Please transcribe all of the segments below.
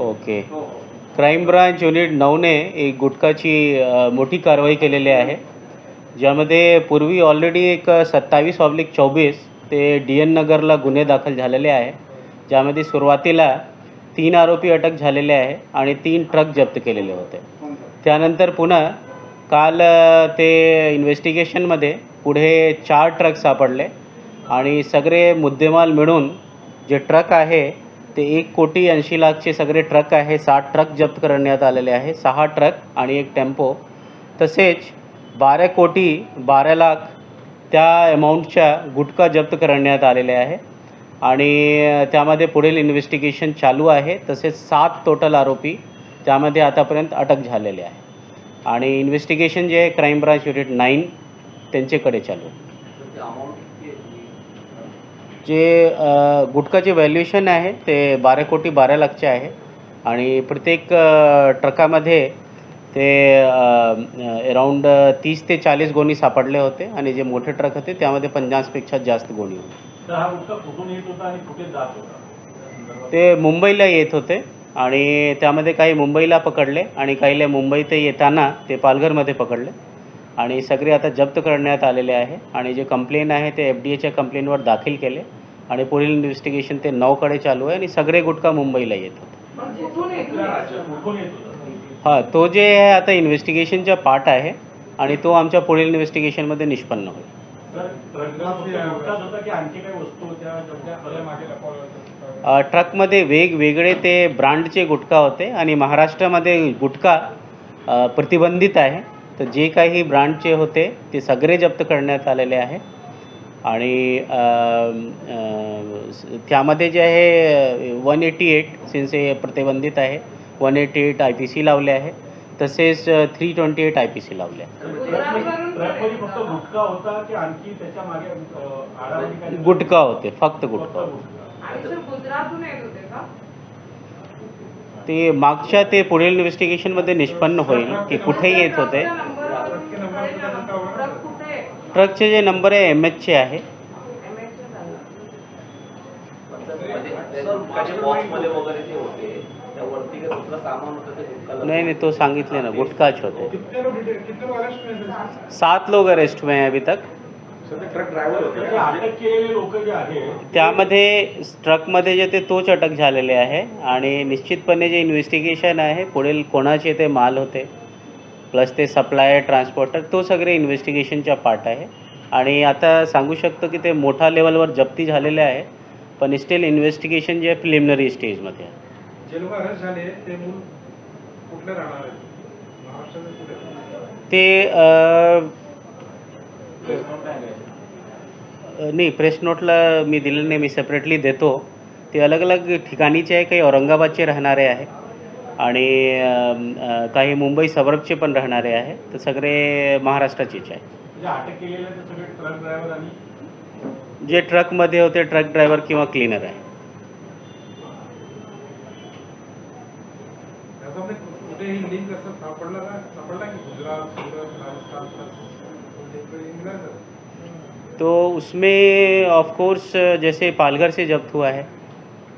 Okay crime branch unit नऊने एक गुटखाची मोठी कारवाई केलेली आहे. ज्यामध्ये पूर्वी ऑलरेडी एक सत्तावीस ऑब्लिक चोवीस ते डी एन नगरला गुन्हे दाखल झालेले आहे. ज्यामध्ये सुरुवातीला तीन आरोपी अटक झालेले आहे आणि तीन ट्रक जप्त केलेले होते. त्यानंतर पुन्हा काल ते इन्व्हेस्टिगेशनमध्ये पुढे चार ट्रक सापडले आणि सगळे मुद्देमाल मिळून जे ट्रक आहे ते एक कोटी ऐंशी लाखचे सगळे ट्रक आहे. सात ट्रक जप्त करण्यात आलेले आहे. सहा ट्रक आणि एक टेम्पो. तसेच बारा कोटी बारा लाख त्या अमाऊंटच्या गुटखा जप्त करण्यात आलेले आहे. आणि त्यामध्ये पुढील इन्व्हेस्टिगेशन चालू आहे. तसेच सात टोटल आरोपी त्यामध्ये आतापर्यंत अटक झालेले आहे. आणि इन्व्हेस्टिगेशन जे आहे क्राईम ब्रांच युनिट नाईन त्यांच्याकडे चालू आहे. जे गुटखाचे व्हॅल्युएशन आहे ते बारा कोटी बारा लाखचे आहे. आणि प्रत्येक ट्रकामध्ये ते अराऊंड तीस ते चाळीस गोणी सापडले होते. आणि जे मोठे ट्रक होते त्यामध्ये पन्नासपेक्षा जास्त गोणी होते. ते मुंबईला येत होते. आणि त्यामध्ये काही मुंबईला पकडले आणि काहीले मुंबई ते येताना ते पालघरमध्ये पकडले. आणि सगळे आता जप्त करण्यात आलेले आहे आणि जे कंप्लेन आहे ते एफ डी एच्या कंप्लेनवर दाखल केले. आणि पुढील इन्व्हेस्टिगेशन ते नऊकडे चालू आहे आणि सगळे गुटखा मुंबईला येत होते हां तो जे आहे आता इन्व्हेस्टिगेशनचा पार्ट आहे आणि तो आमच्या पुढील इन्व्हेस्टिगेशनमध्ये निष्पन्न होईल. ट्रकमध्ये वेगवेगळे ते ब्रँडचे गुटखा होते आणि महाराष्ट्रामध्ये गुटखा प्रतिबंधित आहे. तर जे काही ब्रँडचे होते ते सगळे जप्त करण्यात आलेले आहे. आणि त्यामध्ये जे आहे वन एटी एट सिन्स हे प्रतिबंधित आहे. One eighty eight I P C लावले आहे. तसेच three twenty eight I P C लावले गुटखा होता फक्त गुटखा ते मागच्या ते पुढील इन्व्हेस्टिगेशनमध्ये निष्पन्न होईल की कुठे येत होते. ट्रकचे जे नंबर आहे एम एचचे आहे. नाही नाही तो सांगितले ना गुटकाच होते. सात लोक अरेस्ट हुए हैं अभी तक. त्यामध्ये ट्रकमध्ये जे ते तोच अटक झालेले आहे आणि निश्चितपणे जे इन्व्हेस्टिगेशन आहे पुढील कोणाचे ते माल होते प्लस ते सप्लायर ट्रान्सपोर्टर तो सगळे इन्व्हेस्टिगेशनचा पार्ट आहे. आणि आता सांगू शकतो की ते मोठ्या लेवलवर जप्ती झालेले आहे पण स्टील इन्व्हेस्टिगेशन जे प्रिलिमिनरी स्टेजमध्ये आहे. ते मूल कुठले राहणार आहेत महाराष्ट्राचे कुठे ते अ, नाही प्रेस नोटला मी दिलेलं नाही मी सेपरेटली देतो. ते अलग अलग ठिकाणीचे आहे काही औरंगाबादचे राहणारे आहे आणि काही मुंबई सबर्बचे पण राहणारे आहे. तर सगळे महाराष्ट्राचेच आहे. म्हणजे जे ट्रकमध्ये होते ट्रक ड्रायव्हर किंवा क्लीनर आहे. त्याच्यामध्ये कुठेही लिंक असं सापडला सापडला की गुजरात सुरत राजस्थान कुठे निघालं का? तो उसमें ऑफ कोर्स जैसे पालघर से जब्त हुआ है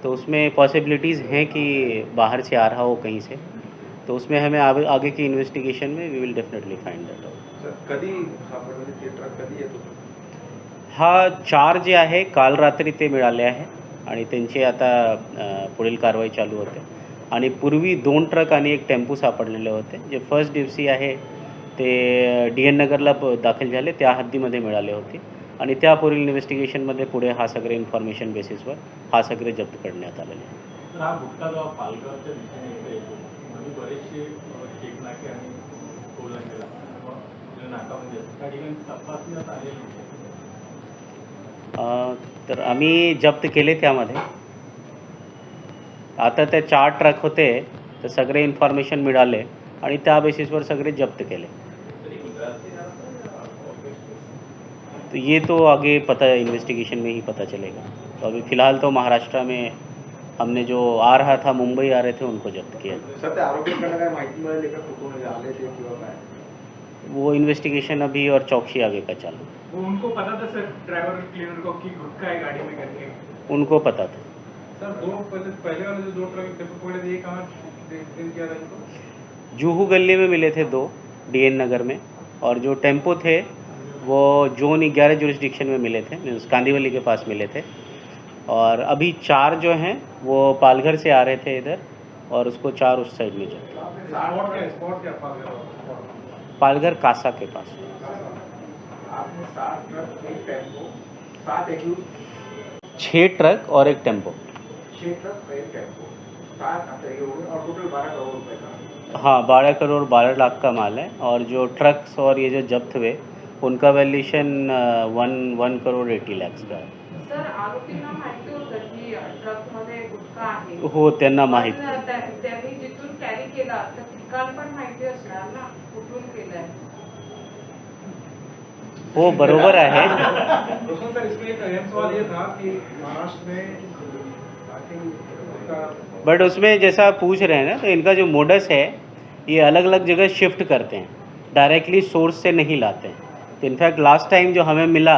तो उसमें पॉसिबिलिटीज़ हैं कि बाहर से आ रहा हो कहीं से। तो उसमें हमें आगे आगे की इन्वेस्टिगेशन में we will definitely find that out कधी हा चार जे आहे काल रात्री ते मिळाले आहे आणि त्यांची आता पुढील कारवाई चालू होते. आणि पूर्वी दोन ट्रक आणि एक टेम्पो सापडलेले होते. जे फर्स्ट दिवशी आहे ते डी एन नगरला प- दाखल झाले त्या हद्दीमध्ये मिळाले होते. आणि त्या पुढील इन्व्हेस्टिगेशनमध्ये पुढे हा सगळे इन्फॉर्मेशन बेसिसवर हा सगळे जप्त करण्यात आलेले आहे म्हणजे तर आम्ही जप्त केले त्यामध्ये. आता ते चार ट्रक होते तर सगळे इन्फॉर्मेशन मिळाले आणि त्या बेसिसवर सगळे जप्त केले. तो ये तो आगे पता इन्वेस्टिगेशन में ही पता चलेगा। तो अभी फ़िलहाल तो महाराष्ट्र में हमने जो आ रहा था मुंबई आ रहे थे उनको जब्त किया। हे ते वो इन्वेस्टिगेशन अभी और चौकसी आगे का चालू। वो उनको पता था सर ड्राइवर क्लीनर को कि गुटखा है गाड़ी में करके। उनको पता था। सर दो पहले पहले वाले जो दो ट्रक टेंपो पकड़े थे कहाँ डिटेन किया था इनको? जूहू गली में मिले थे दो डीएन नगर में। और जो टेंपो थे वो जोन ग्यारह जुरिस्डिक्शन में मिले थे मीन्स कांदीवली के पास मिले थे। और अभी चार जो हैं वो पालघर से आ रहे थे इधर और उसको चार उस साइड में जाते पालघर कासा के पास। छः ट्रक और एक टेंपो। हाँ बारह करोड़ बारह लाख का माल है। और जो ट्रक्स और ये जो जब्त हुए उनका valuation one one crore eighty lakhs हो। त्यांना माहीत. पण त्या- त्यांनी जिथून कॅरी केला त्या ठिकाण पण माहिती असणार ना कुठून केलंय. हो बरोबर आहे. रोशन सर इसमें एक अहम सवाल ये था कि महाराष्ट्र में आई थिंक उसका बट उसमें जैसा आप पूछ रहे हैं ना तो इनका जो मोडस है ये अलग अलग जगह शिफ्ट करते हैं। डायरेक्टली सोर्स से नहीं लाते हैं। इनफैक्ट लास्ट टाइम जो हमें मिला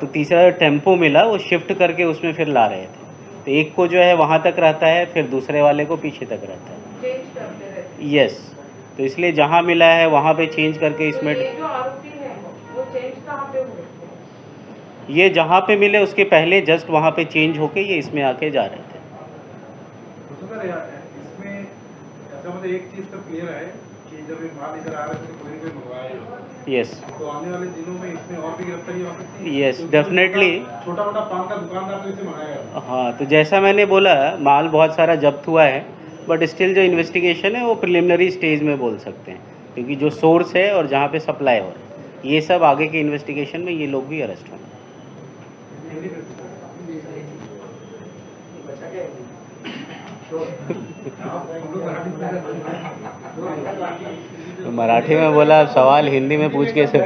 तो तीसरा टेंपो मिला वो शिफ्ट करके उसमें फिर ला रहे थे। तो एक को जो है वहाँ तक रहता है फिर दूसरे वाले को पीछे तक रहता है। चेंज करते यस तो इसलिए जहाँ मिला है वहाँ पे चेंज करके तो इसमें ये जो आरोपी है वो चेंज कहाँ पे हुए? थे ये जहाँ पे मिले उसके पहले जस्ट वहाँ पे चेंज होके ये इसमें आके जा रहे थे। इसमें एक चीज़ तो क्लियर है कि जब ये माल इधर आ रहा तो कोई कोई मंगवाया। यस तो आने वाले दिनों में इसमें और भी गिरफ्तारी हो सकती है? Yes, क्योंकि छोटा मोटा पान का दुकानदार तो इसे मंगाएगा हाँ तो जैसा मैंने बोला माल बहुत सारा जब्त हुआ है बट स्टिल जो इन्वेस्टिगेशन है वो प्रिलिमिनरी स्टेज में बोल सकते हैं क्योंकि जो सोर्स है और जहाँ पे सप्लाई हो रहा है ये सब आगे के इन्वेस्टिगेशन में ये लोग भी अरेस्ट होंगे। तो मराठी में बोला सवाल हिंदी में पूछ के सब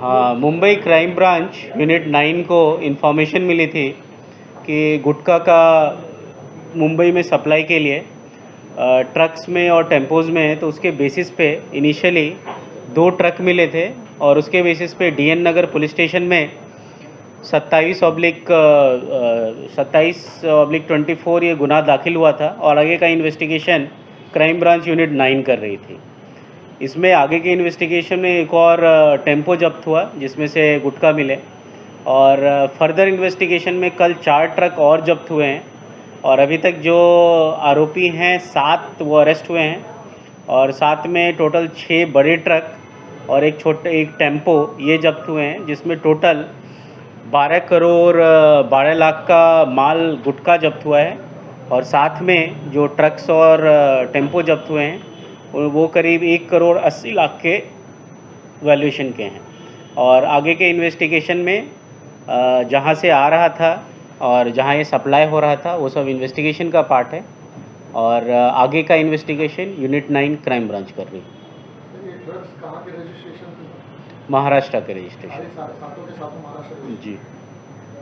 हाँ Mumbai crime branch unit nine को इन्फॉर्मेशन मिली थी कि गुटखा का मुंबई में सप्लाई के लिए ट्रक्स में और टेम्पोज में है तो उसके बेसिस पे इनिशियली दो ट्रक मिले थे। और उसके बेसिस पे डीएन नगर पुलिस स्टेशन में सत्ताईस ऑब्लिक सत्ताईस ऑब्लिक ट्वेंटी फोर ये गुनाह दाखिल हुआ था और आगे का investigation crime branch unit nine कर रही थी। इसमें आगे के इन्वेस्टिगेशन में एक और टेंपो जब्त हुआ, जिसमें से गुटखा मिले। और फर्दर इन्वेस्टिगेशन में कल चार ट्रक और जब्त हुए हैं। और अभी तक जो आरोपी हैं, सात वो अरेस्ट हुए हैं। और साथ में टोटल छः बड़े ट्रक और एक छोटे, एक टेंपो, ये जब्त हुए हैं, जिसमें टोटल बारह करोड़ बारह लाख का माल, गुटखा जब्त हुआ है। और साथ में जो ट्रक्स और टेंपो जब्त हुए हैं, वो- करीब एक करोड़ अस्सी लाख के वैल्यूएशन के हैं। और आगे के इन्वेस्टिगेशन में जहाँ से आ रहा था और जहाँ ये सप्लाई हो रहा था, वो सब इन्वेस्टिगेशन का पार्ट है। और आगे का investigation unit nine crime branch कर रही है महाराष्ट्र के रजिस्ट्रेशन सारे सातों के सातों महाराष्ट्र जी।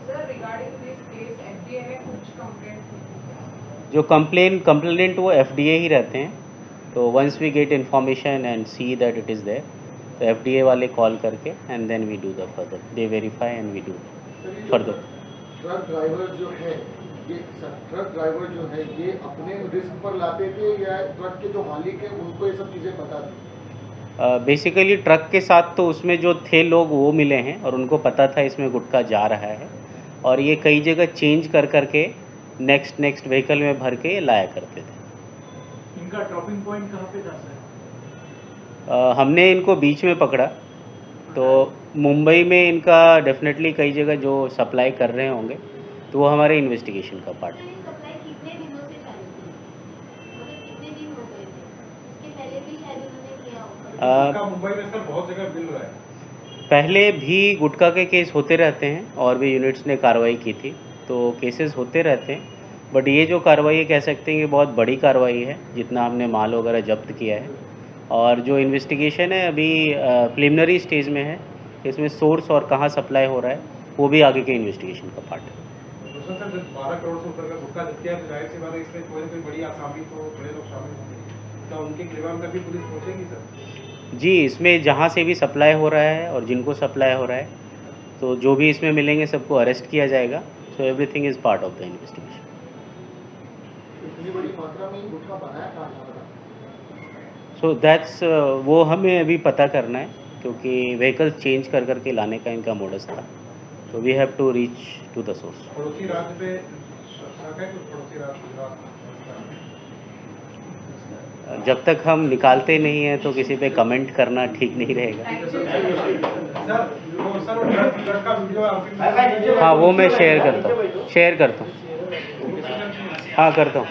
Sir regarding this case FDA ने कुछ कंप्लेंट जो कंप्लेन कंप्लेनेंट वो एफडीए ही रहते हैं। तो once we get information and see that it is there तो एफ़ डी ए वाले कॉल करके and then we do the further they verify and we do further truck driver जो है ये ट्रक ड्राइवर जो है ये अपने रिस्क पर लाते थे या ट्रक के जो मालिक है उनको ये सब चीज़ें पता थी? बेसिकली ट्रक के साथ तो उसमें जो थे लोग वो मिले हैं और उनको पता था इसमें गुटखा जा रहा है और ये कई जगह चेंज कर कर करके नेक्स्ट नेक्स्ट व्हीकल में भर के लाया करते थे। इनका ड्रॉपिंग पॉइंट कहाँ पे था सर? हमने इनको बीच में पकड़ा। तो मुंबई में इनका डेफिनेटली कई जगह जो सप्लाई कर रहे होंगे तो वो हमारे इन्वेस्टिगेशन का पार्ट है ये सप्लाई कितने दिनों से चालू थी मतलब कितने दिन हो गए थे इसके पहले भी शायद उन्होंने किया होगा अ, इनका मुंबई में सर बहुत जगह मिल रहा है। पहले भी गुटखा के केस होते रहते हैं और भी यूनिट्स ने कार्रवाई की थी तो केसेस होते रहते हैं। बट ये जो कार्रवाई कह सकते हैं कि बहुत बड़ी कार्रवाई है जितना हमने माल वगैरह जब्त किया है। और जो इन्वेस्टिगेशन है अभी प्रिलिमिनरी स्टेज में है। इसमें सोर्स और कहाँ सप्लाई हो रहा है वो भी आगे के इन्वेस्टिगेशन का पार्ट है। जी इसमें जहाँ से भी सप्लाई हो रहा है और जिनको सप्लाई हो रहा है तो जो भी इसमें मिलेंगे सबको अरेस्ट किया जाएगा। So everything is part of the investigation so that's वो हमें अभी पता करना है क्योंकि व्हीकल चेंज कर करके लाने का इनका मोडस था। तो we have to reach to the source जब तक हम निकालते नहीं हैं तो किसी पे कमेंट करना ठीक नहीं रहेगा। हाँ वो मैं शेयर करता हूँ। शेयर करता हूँ। हाँ करता हूँ।